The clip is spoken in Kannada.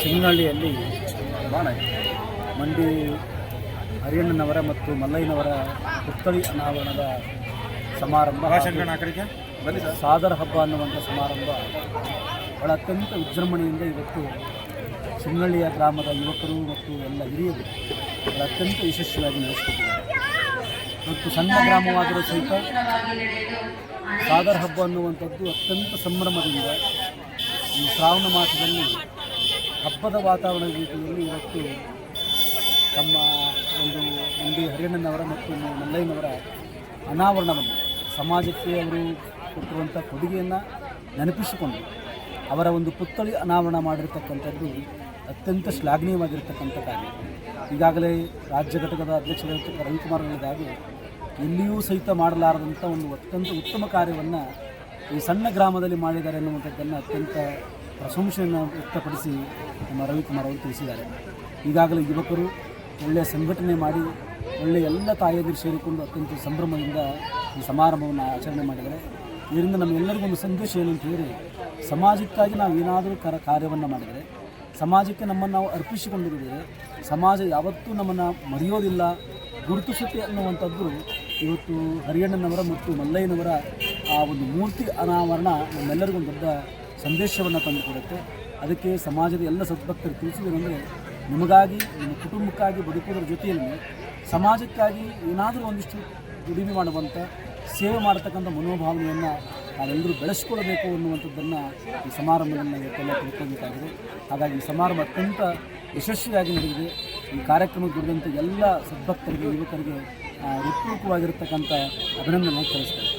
ಸಿಂಗನಹಳ್ಳಿಯಲ್ಲಿ ಮಂಡಿ ಹರಿಯಣ್ಣನವರ ಮತ್ತು ಮಲ್ಲಯ್ಯನವರ ಪುತ್ಥಳಿ ಅನಾವರಣದ ಸಮಾರಂಭ ಸಾದರ ಹಬ್ಬ ಅನ್ನುವಂಥ ಸಮಾರಂಭ ಬಹಳ ಅತ್ಯಂತ ವಿಜೃಂಭಣೆಯಿಂದ ಇವತ್ತು ಸಿಂಗಳ್ಳಿಯ ಗ್ರಾಮದ ಯುವಕರು ಮತ್ತು ಎಲ್ಲ ಹಿರಿಯರು ಬಹಳ ಅತ್ಯಂತ ಯಶಸ್ವಿಯಾಗಿ ನಡೆಸಿಕೊಟ್ಟಿದ್ದಾರೆ. ಮತ್ತು ಸಣ್ಣ ಗ್ರಾಮವಾದರೂ ಸಹಿತ ಸಾದರ ಹಬ್ಬ ಅನ್ನುವಂಥದ್ದು ಅತ್ಯಂತ ಸಂಭ್ರಮದಿಂದ ಈ ಶ್ರಾವಣ ಮಾಸದಲ್ಲಿ ಹಬ್ಬದ ವಾತಾವರಣದ ರೀತಿಯಲ್ಲಿ ಇವತ್ತು ತಮ್ಮ ಒಂದು ಮಂಡಿ ಹರಿಯಣ್ಣನವರ ಮತ್ತು ಮಲ್ಲಯ್ಯನವರ ಅನಾವರಣವನ್ನು ಸಮಾಜಕ್ಕೆ ಅವರು ಕೊಟ್ಟಿರುವಂಥ ಕೊಡುಗೆಯನ್ನು ನೆನಪಿಸಿಕೊಂಡು ಅವರ ಒಂದು ಪುತ್ಥಳಿ ಅನಾವರಣ ಮಾಡಿರ್ತಕ್ಕಂಥದ್ದು ಅತ್ಯಂತ ಶ್ಲಾಘನೀಯವಾಗಿರ್ತಕ್ಕಂಥ ಕಾರ್ಯ ಈಗಾಗಲೇ ರಾಜ್ಯ ಘಟಕದ ಅಧ್ಯಕ್ಷರಾದ ರವಿಕುಮಾರ್ ಹೇಳಿದಾಗೆ ಎಲ್ಲಿಯೂ ಸಹಿತ ಮಾಡಲಾರದಂಥ ಒಂದು ಅತ್ಯಂತ ಉತ್ತಮ ಕಾರ್ಯವನ್ನು ಈ ಸಣ್ಣ ಗ್ರಾಮದಲ್ಲಿ ಮಾಡಿದ್ದಾರೆ ಅನ್ನುವಂಥದ್ದನ್ನು ಅತ್ಯಂತ ಪ್ರಶಂಸೆಯನ್ನು ವ್ಯಕ್ತಪಡಿಸಿ ನಮ್ಮ ರವಿಕುಮಾರ್ ಅವರು ತಿಳಿಸಿದ್ದಾರೆ. ಈಗಾಗಲೇ ಯುವಕರು ಒಳ್ಳೆಯ ಸಂಘಟನೆ ಮಾಡಿ, ಒಳ್ಳೆಯ ಎಲ್ಲ ತಾಯಂದಿರು ಸೇರಿಕೊಂಡು ಅತ್ಯಂತ ಸಂಭ್ರಮದಿಂದ ಈ ಸಮಾರಂಭವನ್ನು ಆಚರಣೆ ಮಾಡಿದ್ದಾರೆ. ಇದರಿಂದ ನಮ್ಮೆಲ್ಲರಿಗೂ ಒಂದು ಸಂದೇಶ ಏನು ಅಂತ ಹೇಳಿ ಸಮಾಜಕ್ಕಾಗಿ ನಾವು ಏನಾದರೂ ಕರ ಕಾರ್ಯವನ್ನು ಮಾಡಿದರೆ, ಸಮಾಜಕ್ಕೆ ನಮ್ಮನ್ನು ನಾವು ಅರ್ಪಿಸಿಕೊಂಡಿದ್ದರೆ ಸಮಾಜ ಯಾವತ್ತೂ ನಮ್ಮನ್ನು ಮರೆಯೋದಿಲ್ಲ, ಗುರುತಿಸುತ್ತೆ ಅನ್ನುವಂಥದ್ದು ಇವತ್ತು ಹರಿಯಣ್ಣನವರ ಮತ್ತು ಮಲ್ಲಯ್ಯನವರ ಆ ಒಂದು ಮೂರ್ತಿ ಅನಾವರಣ ನಮ್ಮೆಲ್ಲರಿಗೂ ಒಂದು ದೊಡ್ಡ ಸಂದೇಶವನ್ನು ತಂದುಕೊಡುತ್ತೆ ಅದಕ್ಕೆ ಸಮಾಜದ ಎಲ್ಲ ಸದ್ಭಕ್ತರು ತಿಳಿಸಿದೇನೆಂದರೆ ನಿಮಗಾಗಿ, ನಿಮ್ಮ ಕುಟುಂಬಕ್ಕಾಗಿ, ಬದುಕುವುದರ ಜೊತೆಯಲ್ಲಿ ಸಮಾಜಕ್ಕಾಗಿ ಏನಾದರೂ ಒಂದಿಷ್ಟು ದುಡಿಮೆ ಮಾಡುವಂಥ ಸೇವೆ ಮಾಡತಕ್ಕಂಥ ಮನೋಭಾವನೆಯನ್ನು ನಾವೆಲ್ಲರೂ ಬೆಳೆಸ್ಕೊಳ್ಬೇಕು ಅನ್ನುವಂಥದ್ದನ್ನು ಈ ಸಮಾರಂಭದಲ್ಲಿ ಇವತ್ತೆಲ್ಲ ತಿಳ್ಕೊಬೇಕಾಗಿದೆ ಹಾಗಾಗಿ ಈ ಸಮಾರಂಭ ಅತ್ಯಂತ ಯಶಸ್ವಿಯಾಗಿ ನಡೆದಿದೆ. ಈ ಕಾರ್ಯಕ್ರಮಕ್ಕೆ ದುಡಿದಂಥ ಎಲ್ಲ ಸದ್ಭಕ್ತರಿಗೆ, ಯುವಕರಿಗೆ ಹೃತ್ಪೂರ್ವಕವಾಗಿರ್ತಕ್ಕಂಥ ಅಭಿನಂದನೆ ಸಲ್ಲಿಸ್ತೇವೆ